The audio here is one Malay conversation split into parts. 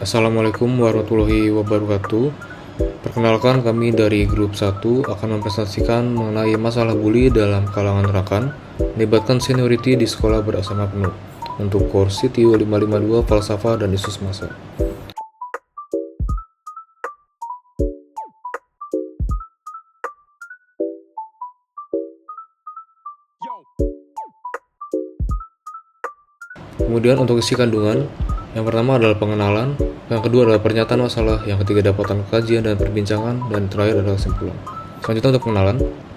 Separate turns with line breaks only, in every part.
Assalamualaikum warahmatullahi wabarakatuh. Perkenalkan kami dari grup 1 akan mempresentasikan mengenai masalah bully dalam kalangan rekan melibatkan seniority di sekolah berasrama penuh untuk course CTU 552 Falsafah dan Isu Semasa. Kemudian untuk isi kandungan, yang pertama adalah pengenalan, yang kedua adalah pernyataan masalah, yang ketiga dapatan kajian dan perbincangan, dan terakhir adalah kesimpulan. Selanjutnya untuk pengenalan,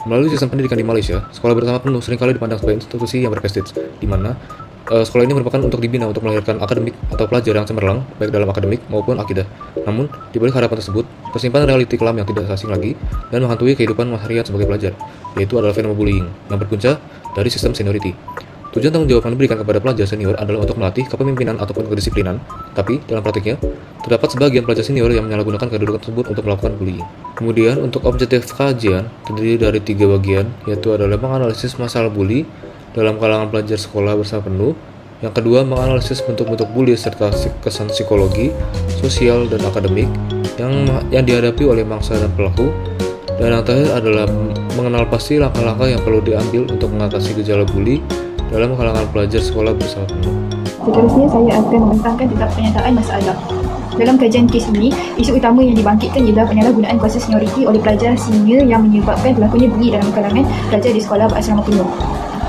melalui sistem pendidikan di Malaysia, sekolah bersama penuh sering kali dipandang sebagai institusi yang berprestis, di mana eh, sekolah ini merupakan untuk dibina untuk melahirkan akademik atau pelajar yang cemerlang, baik dalam akademik maupun akidah. Namun, di balik harapan tersebut, tersimpan realiti kelam yang tidak asing lagi dan menghantui kehidupan harian sebagai pelajar, yaitu adalah fenomena bullying yang berpunca dari sistem seniority. Tujuan tanggung jawab yang diberikan kepada pelajar senior adalah untuk melatih kepemimpinan ataupun kedisiplinan, tapi dalam praktiknya, terdapat sebagian pelajar senior yang menyalahgunakan kedudukan tersebut untuk melakukan bullying. Kemudian, untuk objektif kajian terdiri dari tiga bagian, yaitu adalah menganalisis masalah bully dalam kalangan pelajar sekolah bersama penuh, yang kedua, menganalisis bentuk-bentuk bully serta kesan psikologi, sosial, dan akademik yang yang dihadapi oleh mangsa dan pelaku. Dan yang terakhir adalah mengenal pasti langkah-langkah yang perlu diambil untuk mengatasi gejala bully dalam kalangan pelajar sekolah bersama penuh.
Seterusnya saya akan membentangkan tentang pernyataan masalah. Dalam kajian kes ini, isu utama yang dibangkitkan ialah penyalahgunaan kuasa senioriti oleh pelajar senior yang menyebabkan berlakunya bully dalam kalangan pelajar di sekolah berasrama penuh.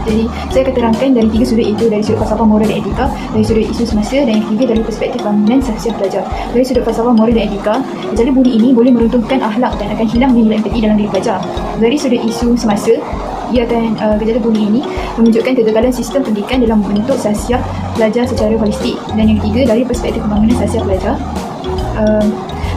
Jadi, saya akan terangkan dari tiga sudut itu dari sudut falsafah moral dan etika, dari sudut isu semasa dan yang ketiga dari perspektif bangunan sahasia pelajar. Dari sudut falsafah moral dan etika, gejala bully ini boleh meruntuhkan akhlak dan akan hilang nilai empati dalam diri pelajar. Dari sudut isu semasa, ia akan uh, gejala bully ini menunjukkan kegagalan sistem pendidikan dalam membentuk sasiah pelajar secara holistik. Dan yang ketiga dari perspektif pembangunan sasiah pelajar uh,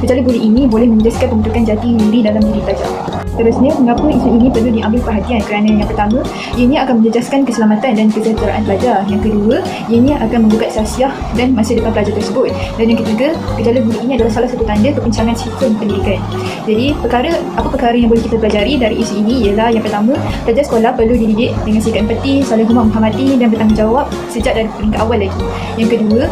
gejala bully ini boleh menjejaskan pembentukan jati diri dalam diri pelajar Seterusnya, mengapa isu ini perlu diambil perhatian? Kerana yang pertama, ianya akan menjejaskan keselamatan dan kesejahteraan pelajar. Yang kedua, ianya akan menggugat sasiah dan masa depan pelajar tersebut. Dan yang ketiga, gejala bully ini adalah salah satu tanda kepincangan sistem pendidikan. Jadi, perkara apa perkara yang boleh kita pelajari dari isu ini ialah yang pertama, pelajar sekolah perlu dididik dengan sikap empati, saling hormat menghormati dan bertanggungjawab sejak dari peringkat awal lagi. Yang kedua,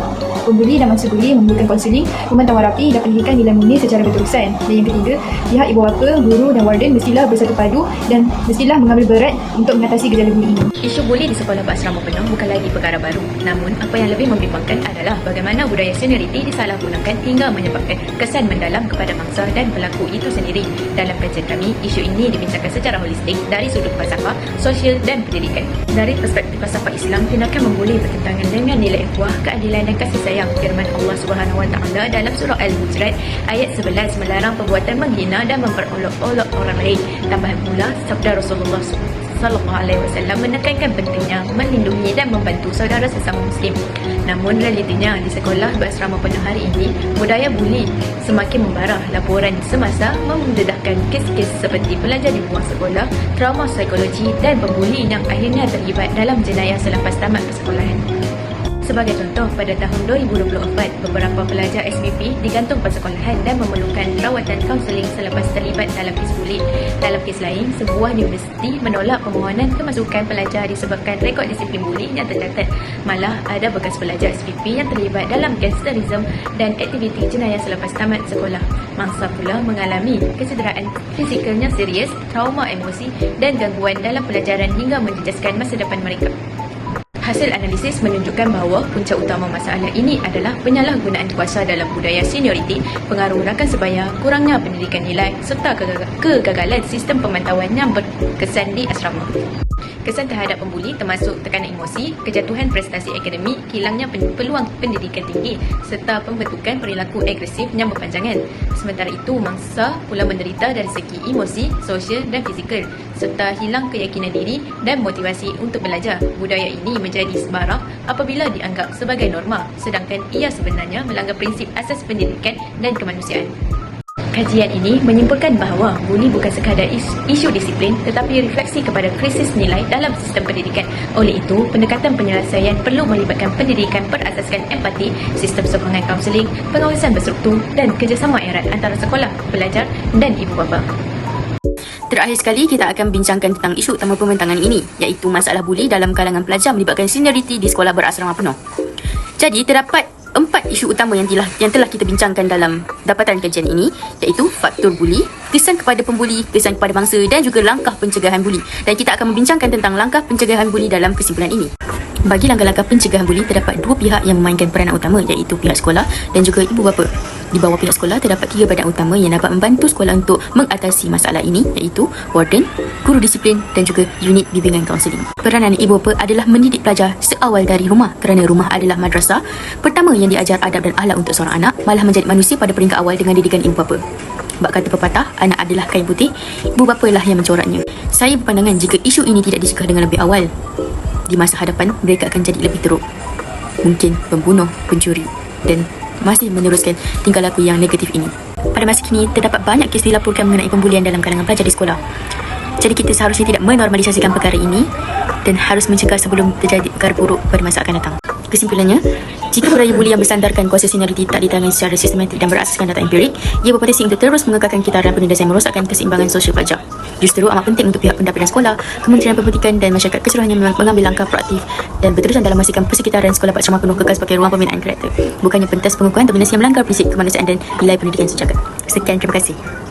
pembuli dan masa buli memerlukan konseling, pemantauan rapi dan pendidikan nilai murni secara berterusan. Dan yang ketiga, pihak ibu bapa, guru dan warden mestilah bersatu padu dan mestilah mengambil berat untuk mengatasi gejala bully ini.
Isu bully di sekolah berasrama penuh bukan lagi perkara baru. Namun, apa yang lebih membimbangkan adalah bagaimana budaya senioriti disalahgunakan hingga menyebabkan kesan mendalam kepada mangsa dan pelaku itu sendiri. Dalam kajian kami, isu ini dibincangkan secara holistik dari sudut falsafah, sosial dan pendidikan. Dari perspektif falsafah Islam, tindakan membuli bertentangan dengan nilai ikhwah, keadilan dan kasih sayang firman Allah Subhanahu Wa Taala dalam surah Al-Hujurat ayat 11 melarang perbuatan menghina dan memperolok-olok orang lain. Tambahan pula, sabda Rasulullah sallallahu alaihi wasallam menekankan pentingnya melindungi dan membantu saudara sesama muslim. Namun realitinya di sekolah berasrama penuh hari ini, budaya buli semakin membarah. Laporan semasa memdedahkan kes-kes seperti pelajar dibuang sekolah, trauma psikologi dan pembuli yang akhirnya terlibat dalam jenayah selepas tamat persekolahan. Sebagai contoh, pada tahun 2024, beberapa pelajar SPP digantung persekolahan dan memerlukan rawatan kaunseling selepas terlibat dalam kes bully. Dalam kes lain, sebuah universiti menolak permohonan kemasukan pelajar disebabkan rekod disiplin bully yang tercatat. Malah, ada bekas pelajar SPP yang terlibat dalam gangsterism dan aktiviti jenayah selepas tamat sekolah. Mangsa pula mengalami kecederaan fizikalnya serius, trauma emosi dan gangguan dalam pelajaran hingga menjejaskan masa depan mereka. Hasil analisis menunjukkan bahawa punca utama masalah ini adalah penyalahgunaan kuasa dalam budaya senioriti, pengaruh rakan sebaya, kurangnya pendidikan nilai serta kegagalan sistem pemantauan yang berkesan di asrama. Kesan terhadap pembuli termasuk tekanan emosi, kejatuhan prestasi akademik, hilangnya peluang pendidikan tinggi serta pembentukan perilaku agresif yang berpanjangan. Sementara itu, mangsa pula menderita dari segi emosi, sosial dan fizikal serta hilang keyakinan diri dan motivasi untuk belajar. Budaya ini menjadi sebarang apabila dianggap sebagai norma sedangkan ia sebenarnya melanggar prinsip asas pendidikan dan kemanusiaan. Kajian ini menyimpulkan bahawa bully bukan sekadar isu disiplin tetapi refleksi kepada krisis nilai dalam sistem pendidikan. Oleh itu, pendekatan penyelesaian perlu melibatkan pendidikan berasaskan empati, sistem sokongan kaunseling, pengawasan berstruktur dan kerjasama erat antara sekolah, pelajar dan ibu bapa.
Terakhir sekali, kita akan bincangkan tentang isu utama pembentangan ini, iaitu masalah bully dalam kalangan pelajar melibatkan senioriti di sekolah berasrama penuh. Jadi, terdapat empat isu utama yang telah yang telah kita bincangkan dalam dapatan kajian ini iaitu faktor buli, kesan kepada pembuli, kesan kepada bangsa dan juga langkah pencegahan buli. Dan kita akan membincangkan tentang langkah pencegahan buli dalam kesimpulan ini. Bagi langkah-langkah pencegahan buli terdapat dua pihak yang memainkan peranan utama iaitu pihak sekolah dan juga ibu bapa. Di bawah pihak sekolah terdapat tiga badan utama yang dapat membantu sekolah untuk mengatasi masalah ini iaitu warden, guru disiplin dan juga unit bimbingan kaunseling. Peranan ibu bapa adalah mendidik pelajar seawal dari rumah kerana rumah adalah madrasah pertama yang diajar adab dan akhlak untuk seorang anak malah menjadi manusia pada peringkat awal dengan didikan ibu bapa. Bak kata pepatah, anak adalah kain putih, ibu bapa lah yang mencoraknya. Saya berpandangan jika isu ini tidak dicegah dengan lebih awal, di masa hadapan mereka akan jadi lebih teruk. Mungkin pembunuh, pencuri dan masih meneruskan tingkah laku yang negatif ini. Pada masa kini, terdapat banyak kes dilaporkan mengenai pembulian dalam kalangan pelajar di sekolah. Jadi kita seharusnya tidak menormalisasikan perkara ini dan harus mencegah sebelum terjadi perkara buruk pada masa akan datang. Kesimpulannya, jika budaya buli yang bersandarkan kuasa senioriti tak ditangani secara sistematik dan berasaskan data empirik, ia berpotensi untuk terus mengekalkan kitaran penindasan yang merosakkan keseimbangan sosial pelajar. Justru amat penting untuk pihak pendapatan sekolah, Kementerian Pendidikan dan masyarakat keseluruhannya memang mengambil langkah proaktif dan berterusan dalam memastikan persekitaran sekolah Pak Camat penuh kekal sebagai ruang pembinaan karakter. Bukannya pentas pengukuhan dominasi yang melanggar prinsip kemanusiaan dan nilai pendidikan sejagat. Sekian, terima kasih.